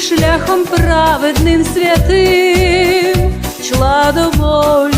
шляхом праведним святим, чла до Україна.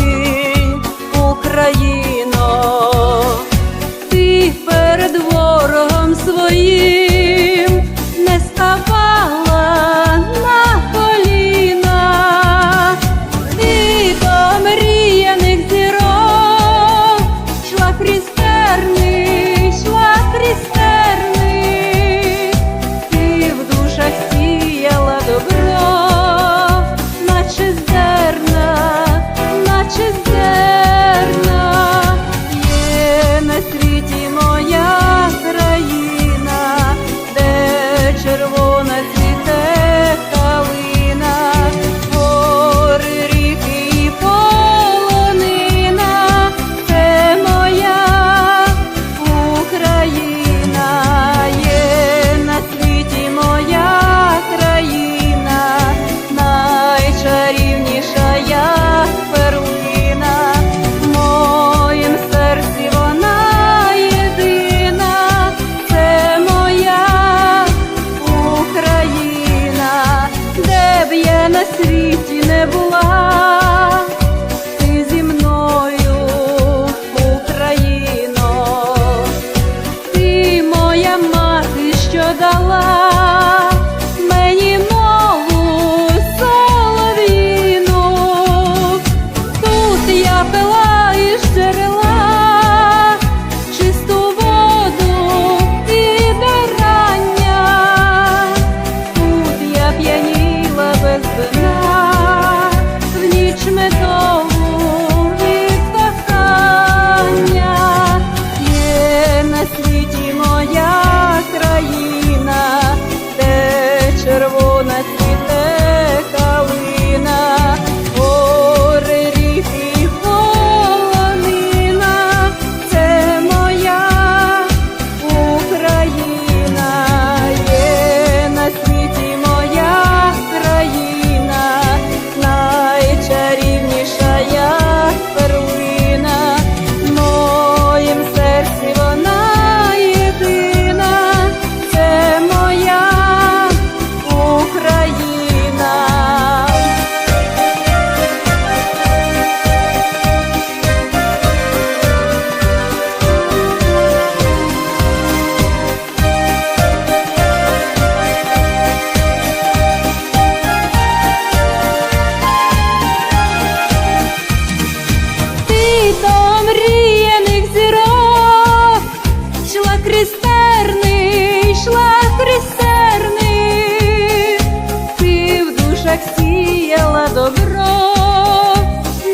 посіяла добро,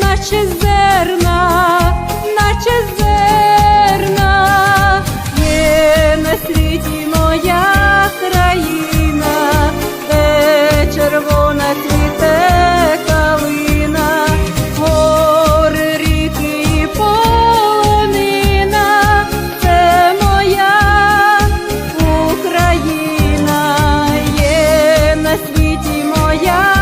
наче зерна, наче зерна, є на світі моя країна, де червона цвіте калина, гори, ріки і полонина, це моя Україна, є на світі моя.